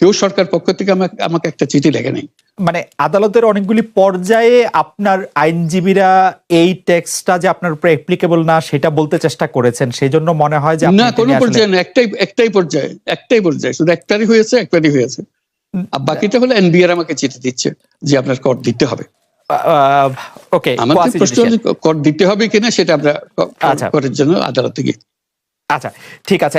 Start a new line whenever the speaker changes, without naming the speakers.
কেউ সরকার পক্ষ থেকে আমাকে আমাকে একটা চিঠি লেখে নাই
মানে আদালতের অনেকগুলি পর্যায়ে আপনার আইনজীবীরা এই ট্যাক্সটা যে আপনার উপরে অ্যাপ্লিকেবল না সেটা বলতে চেষ্টা করেছেন সেই জন্য মনে হয় যে
না কোনো পর্যায়ে না একটাই একটাই পর্যায়ে একটাই পর্যায়ে শুধু একটারই হয়েছে একবারই হয়েছে আর বাকিটা হলো এনবিআর আমাকে চিঠি দিচ্ছে যে আপনার কর দিতে হবে
ওকে
আমাদের প্রশ্ন কর দিতে হবে কিনা সেটা আমরা
আচ্ছা।
করের জন্য আদালতে গিয়ে
আচ্ছা ঠিক আছে